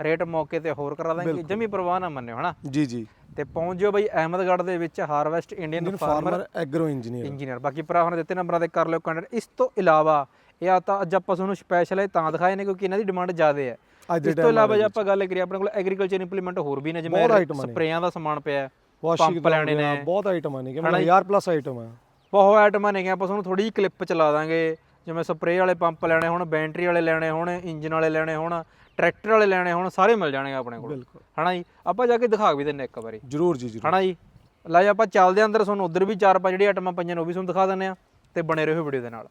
ਰੇਟ ਮੌਕੇ ਤੇ ਹੋਰ ਕਰਾ ਦਾਂਗੇ। ਜਮੀ ਪਰਵਾਹ ਨਾ ਮੰਨਿਓ ਹਨਾ? ਜੀ ਜੀ। ਤੇ ਪਹੁੰਚ ਜਿਓ ਬਈ ਅਹਿਮਦਗੜ੍ਹ ਦੇ ਵਿੱਚ harvest Indian farmer agro engineer engineer ਬਾਕੀ ਭਰਾ ਹੁਣ ਦਿੱਤੇ ਨੰਬਰਾਂ ਤੇ ਕਰ ਲਿਓ ਕੰਟੈਕਟ ਇਸ ਤੋਂ ਇਲਾਵਾ ਇਹ ਆ ਤਾਂ ਅੱਜ ਆਪਾਂ ਤੁਹਾਨੂੰ ਸਪੈਸ਼ਲ ਇਹ ਤਾਂ ਦਿਖਾਏ ਨੇ ਕਿਉਂਕਿ ਇਹਨਾਂ ਦੀ ਡਿਮਾਂਡ ਜ਼ਿਆਦਾ ਹੈ। ਇਸ ਤੋਂ ਇਲਾਵਾ ਜੇ ਆਪਾਂ ਗੱਲ ਕਰੀਏ ਆਪਣੇ ਕੋਲ ਐਗਰੀਕਲਚਰ ਇੰਪਲੀਮੈਂਟ ਹੋਰ ਵੀ ਨੇ ਜਿਵੇਂ। ਸਪਰੇਆਂ ਦਾ ਸਮਾਨ ਪਿਆ ਹੈ, ਵਾਸ਼ਿੰਗ ਪੰਪ ਲੈਣੇ ਨੇ। ਬਹੁਤ ਆਈਟਮਾਂ ਨੇ ਕਿ 1000 ਪਲੱਸ ਆਈਟਮ ਆ। ਬਹੁਤ ਆਈਟਮਾਂ ਨੇ ਆਪਾਂ ਤੁਹਾਨੂੰ ਥੋੜੀ ਜਿਹੀ ਕਲਿੱਪ ਚਲਾ ਦਾਂਗੇ। ਜਿਵੇਂ ਸਪਰੇਅ ਵਾਲੇ ਪੰਪ ਲੈਣੇ ਹੋਣ ਬੈਟਰੀ ਵਾਲੇ ਲੈਣੇ ਹੋਣ ਇੰਜਨ ਵਾਲੇ ਲੈਣੇ ਹੋਣ ਟਰੈਕਟਰ ਵਾਲੇ ਲੈਣੇ ਹੋਣ ਸਾਰੇ ਮਿਲ ਜਾਣਗੇ ਆਪਣੇ ਕੋਲ। ਬਿਲਕੁਲ। ਹਨਾ ਜੀ? ਆਪਾਂ ਜਾ ਕੇ ਦਿਖਾ ਵੀ ਦਿੰਨੇ ਇੱਕ ਵਾਰੀ। ਜਰੂਰ ਜੀ ਜਰੂਰ। ਹਨਾ ਜੀ? ਲੈ ਜੀ ਆਪਾਂ ਚੱਲਦੇ ਆਂ ਅੰਦਰ ਤੁਹਾਨੂੰ ਉਧਰ ਵੀ ਚਾਰ ਪੰਜ ਜਿਹੜੀ ਆਈਟਮਾਂ ਪਈਆਂ ਨੇ ਉਹ ਵੀ ਤੁਹਾਨੂੰ ਦਿਖਾ ਦਿੰਨੇ ਆ ਤੇ ਬਣੇ ਰਹੋ ਵੀਡੀਓ ਦੇ ਨਾਲ।